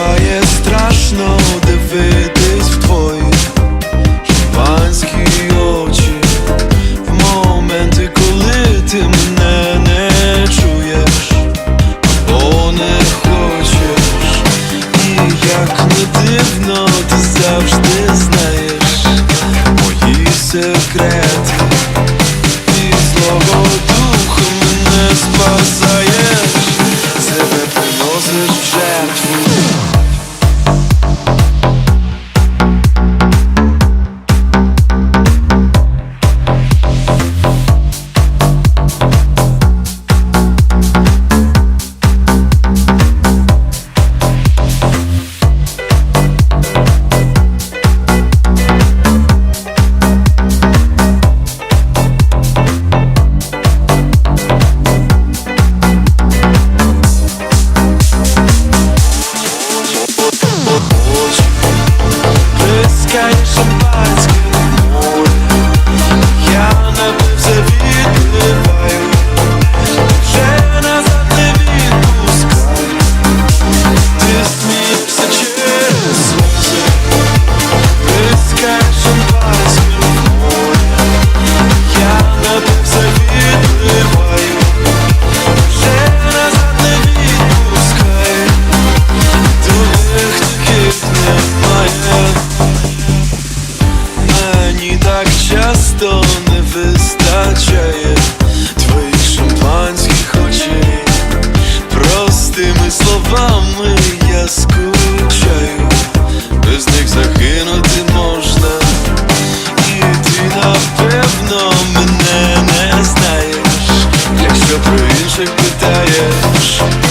буває страшно дивитись в твої шампанські очі, в моменти, коли ти мене не чуєш, або не хочеш, і як не дивно, ти завжди знаєш мої секрети і злого. твоїх шампанських очей, простими словами я скучаю, без них загинути можна, і ти напевно мене не знаєш, якщо про інших питаєш.